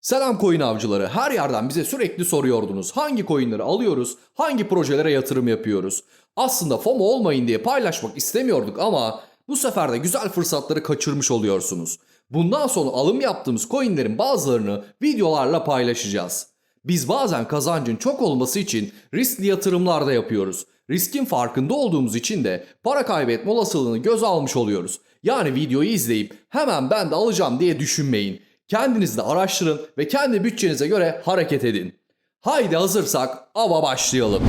Selam coin avcıları. Her yerden bize sürekli soruyordunuz. Hangi coinleri alıyoruz? Hangi projelere yatırım yapıyoruz? Aslında FOMO olmayın diye paylaşmak istemiyorduk ama bu sefer de güzel fırsatları kaçırmış oluyorsunuz. Bundan sonra alım yaptığımız coinlerin bazılarını videolarla paylaşacağız. Biz bazen kazancın çok olması için riskli yatırımlar da yapıyoruz. Riskin farkında olduğumuz için de para kaybetme olasılığını göze almış oluyoruz. Yani videoyu izleyip hemen ben de alacağım diye düşünmeyin. Kendiniz araştırın ve kendi bütçenize göre hareket edin. Haydi hazırsak ava başlayalım.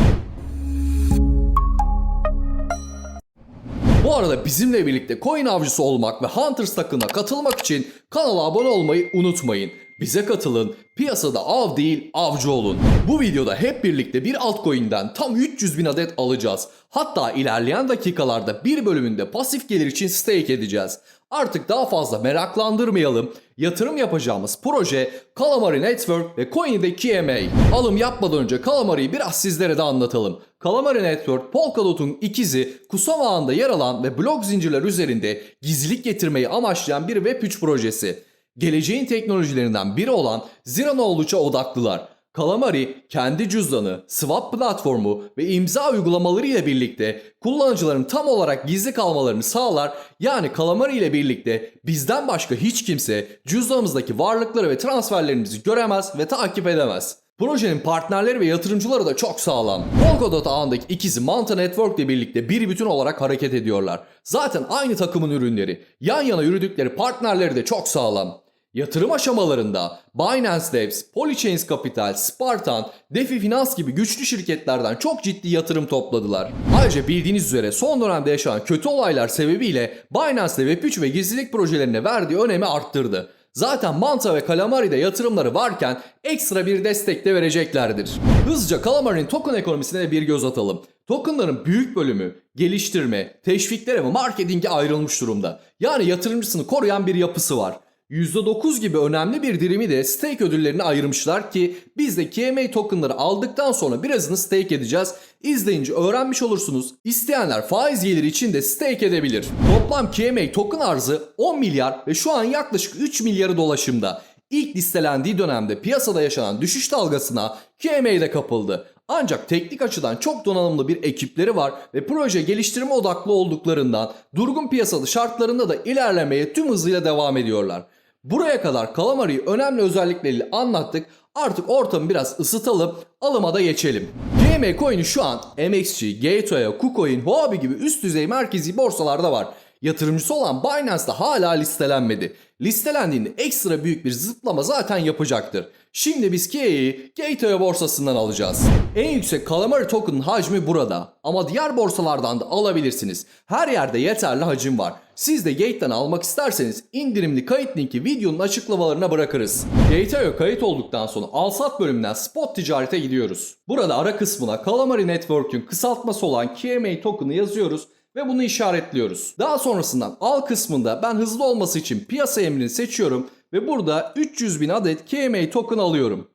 Bu arada bizimle birlikte coin avcısı olmak ve Hunters takımına katılmak için kanala abone olmayı unutmayın. Bize katılın, piyasada av değil avcı olun. Bu videoda hep birlikte bir altcoin'den tam 300 bin adet alacağız. Hatta ilerleyen dakikalarda bir bölümünde pasif gelir için stake edeceğiz. Artık daha fazla meraklandırmayalım. Yatırım yapacağımız proje Calamari Network ve Coin'de KMA. Alım yapmadan önce Calamari'yi biraz sizlere de anlatalım. Calamari Network, Polkadot'un ikizi Kusama ağında yer alan ve blok zincirler üzerinde gizlilik getirmeyi amaçlayan bir Web3 projesi. Geleceğin teknolojilerinden biri olan Knowledge'a odaklılar. Calamari kendi cüzdanı, swap platformu ve imza uygulamaları ile birlikte kullanıcıların tam olarak gizli kalmalarını sağlar. Yani Calamari ile birlikte bizden başka hiç kimse cüzdanımızdaki varlıkları ve transferlerimizi göremez ve takip edemez. Projenin partnerleri ve yatırımcıları da çok sağlam. Polkadot ağındaki ikizi Manta Network ile birlikte bir bütün olarak hareket ediyorlar. Zaten aynı takımın ürünleri. Yan yana yürüdükleri partnerleri de çok sağlam. Yatırım aşamalarında Binance Labs, Polychains Capital, Spartan, DeFi Finans gibi güçlü şirketlerden çok ciddi yatırım topladılar. Ayrıca bildiğiniz üzere son dönemde yaşanan kötü olaylar sebebiyle Binance de Web3 ve gizlilik projelerine verdiği önemi arttırdı. Zaten Manta ve Calamari'de yatırımları varken ekstra bir destek de vereceklerdir. Hızlıca Calamari'nin token ekonomisine bir göz atalım. Tokenların büyük bölümü geliştirme, teşviklere ve marketinge ayrılmış durumda. Yani yatırımcısını koruyan bir yapısı var. %9 gibi önemli bir dirimi de stake ödüllerine ayırmışlar ki biz de KMA tokenları aldıktan sonra birazını stake edeceğiz. İzleyince öğrenmiş olursunuz. İsteyenler faiz geliri için de stake edebilir. Toplam KMA token arzı 10 milyar ve şu an yaklaşık 3 milyarı dolaşımda. İlk listelendiği dönemde piyasada yaşanan düşüş dalgasına KMA ile kapıldı. Ancak teknik açıdan çok donanımlı bir ekipleri var ve proje geliştirme odaklı olduklarından durgun piyasalı şartlarında da ilerlemeye tüm hızıyla devam ediyorlar. Buraya kadar Calamari'yi önemli özellikleriyle anlattık. Artık ortamı biraz ısıtalım, alıma da geçelim. GM Coin'i şu an MXC, Gateway, KuCoin, Huobi gibi üst düzey merkezi borsalarda var. Yatırımcısı olan Binance da hala listelenmedi. Listelendiğinde ekstra büyük bir zıplama zaten yapacaktır. Şimdi biz Kia'yı Gateway borsasından alacağız. En yüksek Calamari token'ın hacmi burada. Ama diğer borsalardan da alabilirsiniz. Her yerde yeterli hacim var. Siz de Gate'den almak isterseniz indirimli kayıt linki videonun açıklamalarına bırakırız. Gateway kayıt olduktan sonra al-sat bölümünden spot ticarete gidiyoruz. Burada ara kısmına Calamari Network'ün kısaltması olan KMA token'ı yazıyoruz ve bunu işaretliyoruz. Daha sonrasından al kısmında ben hızlı olması için piyasa emrini seçiyorum ve burada 300 bin adet KMA token alıyorum.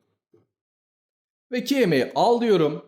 Ve KMA'yı al diyorum.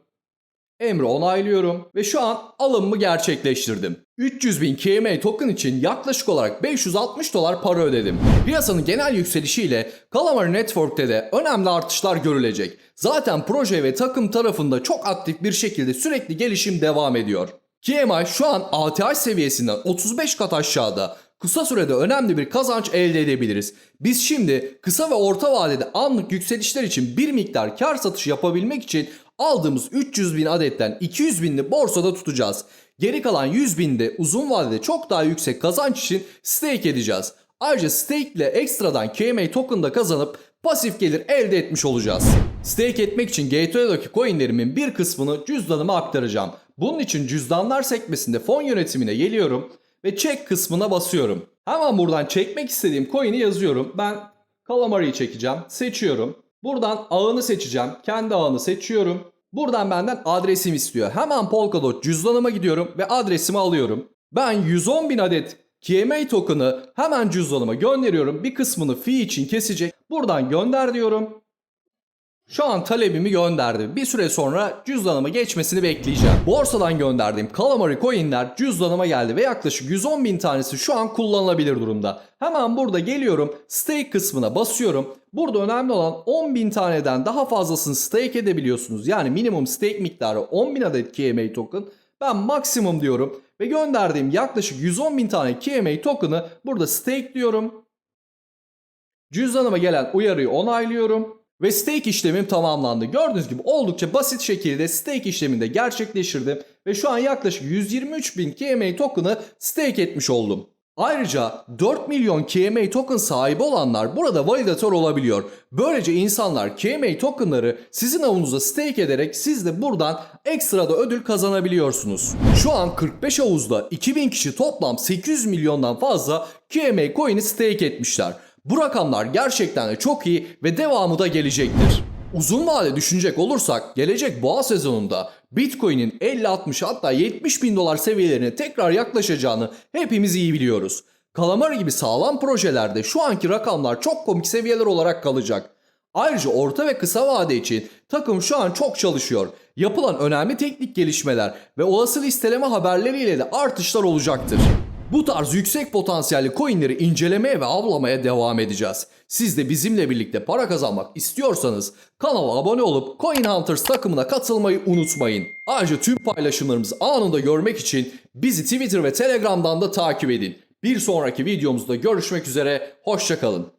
Emri onaylıyorum ve şu an alımımı gerçekleştirdim. 300 bin KMA token için yaklaşık olarak 560 dolar para ödedim. Piyasanın genel yükselişiyle Calamari Network'te de önemli artışlar görülecek. Zaten proje ve takım tarafında çok aktif bir şekilde sürekli gelişim devam ediyor. KMI şu an ATH seviyesinden 35 kat aşağıda. Kısa sürede önemli bir kazanç elde edebiliriz. Biz şimdi kısa ve orta vadede anlık yükselişler için bir miktar kar satışı yapabilmek için aldığımız 300 bin adetten 200 binini borsada tutacağız. Geri kalan 100 bini de uzun vadede çok daha yüksek kazanç için stake edeceğiz. Ayrıca stake ile ekstradan KMA token da kazanıp pasif gelir elde etmiş olacağız. Stake etmek için Gateway'daki coinlerimin bir kısmını cüzdanıma aktaracağım. Bunun için cüzdanlar sekmesinde fon yönetimine geliyorum ve check kısmına basıyorum. Hemen buradan çekmek istediğim coin'i yazıyorum. Ben Calamari'yi çekeceğim. Seçiyorum. Buradan ağını seçeceğim. Kendi ağını seçiyorum. Buradan benden adresim istiyor. Hemen Polkadot cüzdanıma gidiyorum ve adresimi alıyorum. Ben 110 bin adet KMA token'ı hemen cüzdanıma gönderiyorum. Bir kısmını fee için kesecek. Buradan gönder diyorum. Şu an talebimi gönderdi. Bir süre sonra cüzdanıma geçmesini bekleyeceğim. Borsadan gönderdiğim Calamari coinler cüzdanıma geldi ve yaklaşık 110 bin tanesi şu an kullanılabilir durumda. Hemen burada geliyorum stake kısmına basıyorum. Burada önemli olan 10 bin taneden daha fazlasını stake edebiliyorsunuz. Yani minimum stake miktarı 10 bin adet KMA token. Ben maksimum diyorum ve gönderdiğim yaklaşık 110 bin tane KMA token'ı burada stake diyorum. Cüzdanıma gelen uyarıyı onaylıyorum. Ve stake işlemim tamamlandı. Gördüğünüz gibi oldukça basit şekilde stake işlemini de gerçekleştirdim. Ve şu an yaklaşık 123 bin KMA token'ı stake etmiş oldum. Ayrıca 4 milyon KMA token sahibi olanlar burada validatör olabiliyor. Böylece insanlar KMA tokenları sizin avunuza stake ederek siz de buradan ekstra da ödül kazanabiliyorsunuz. Şu an 45 havuzda 2000 kişi toplam 800 milyondan fazla KMA coin'i stake etmişler. Bu rakamlar gerçekten de çok iyi ve devamı da gelecektir. Uzun vade düşünecek olursak gelecek boğa sezonunda Bitcoin'in 50-60 hatta 70 bin dolar seviyelerine tekrar yaklaşacağını hepimiz iyi biliyoruz. Kalamari gibi sağlam projelerde şu anki rakamlar çok komik seviyeler olarak kalacak. Ayrıca orta ve kısa vade için takım şu an çok çalışıyor. Yapılan önemli teknik gelişmeler ve olası listeleme haberleriyle de artışlar olacaktır. Bu tarz yüksek potansiyelli coinleri incelemeye ve avlamaya devam edeceğiz. Siz de bizimle birlikte para kazanmak istiyorsanız kanala abone olup Coin Hunters takımına katılmayı unutmayın. Ayrıca tüm paylaşımlarımızı anında görmek için bizi Twitter ve Telegram'dan da takip edin. Bir sonraki videomuzda görüşmek üzere, hoşçakalın.